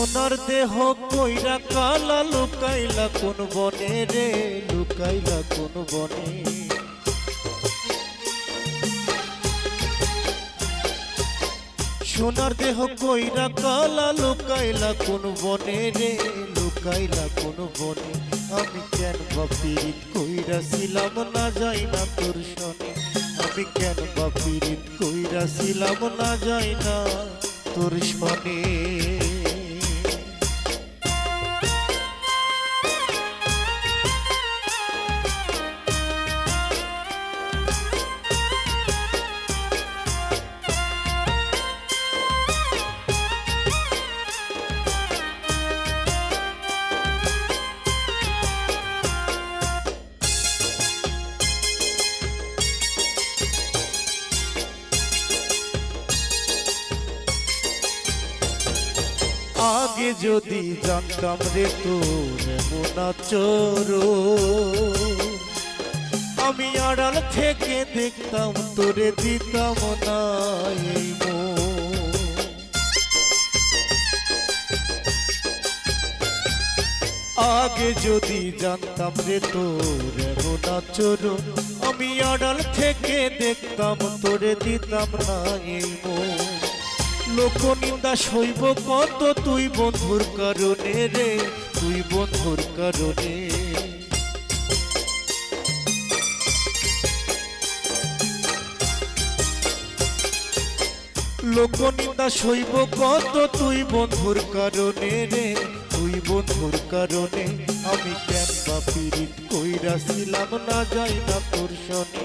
সোনার দেহ কইরা কালা লুকাইলা, কোন বনে রে? লুকাইলা কোন বনে? সোনার দেহ কইরা কালা লুকাইলা, কোন বনে রে? লুকাইলা কোন বনে? আমি কেন বা পীড়িত কইরা ছিলাম না যাই না তোর শনে? আমি কেন বা পীড়িত কইরা ছিলাম না যাই না তোর শনে? আগে যদি জানতাম রে তোর মোনা চোরো আমি আড়াল থেকে দেখতাম, তোরে দিতাম না আগে যদি জানতাম রে তোর মোনা চোরো আমি আড়াল থেকে দেখতাম, তোরে দিতাম না এই মন। লোক নিন্দা সইব কত তুই বন্ধুর কারণে রে, তুই বন্ধুর কারণে। লোক নিন্দা সইব কত তুই বন্ধুর কারণে রে, তুই বন্ধুর কারণে। আমি কেন বা পীড়িত কইরাছিলাম না যাই না তোর শনে।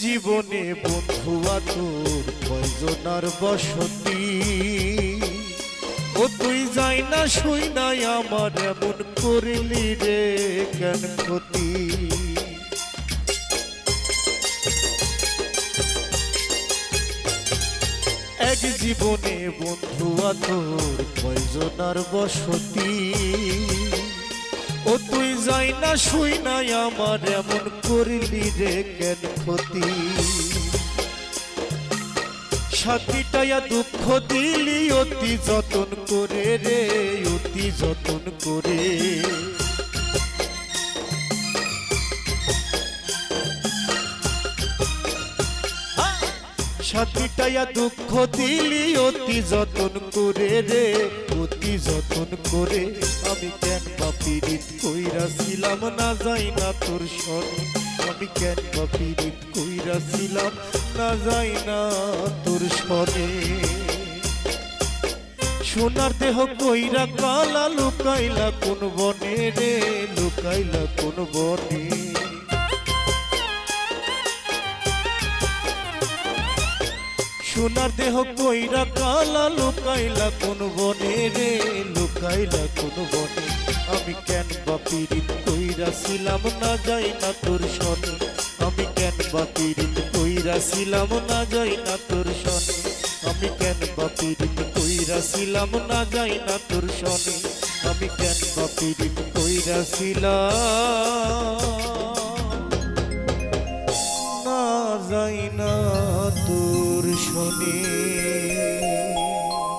জীবনে বন্ধু তোর কয়জনার বসতি? ও তুই যাই না, শুই নাই আমার, এমন করলি রে কেন ক্ষতি? এক জীবনে বন্ধু তোর কয়জনার বসতি? ও তুই যাই না, শুই নাই আমার, এমন করিলি রে কেন ক্ষতি? সাথীটায়া দুঃখ দিলি, অতি যতন করে রে, অতি যতন করে। সাথীটায়া দুঃখ দিলি, অতি যতন করে রে, অতি যতন করে আমি কেন বা পীড়িত কইরাছিলাম না যাই না তোর শনি আমি কেন বা পীড়িত কইরাছিলাম না যাই না তোর শনি সোনার দেহ কইরা কালা লুকাইলা কোন বনে রে, লুকাইলা কোন বনে। সোনার দেহ কইরা কালা লুকাইলা কোন বনে রে? লুকাইলা কোন বনে? আমি কেন বা পীড়িত কইরা ছিলাম না যাই না তোর শনে আমি কেন বা পীড়িত কইরা ছিলাম না যাই না তোর শনে আমি কেন বা পীড়িত কইরা ছিলাম না যাই না তোর শনে আমি কেন বা পীড়িত কইরা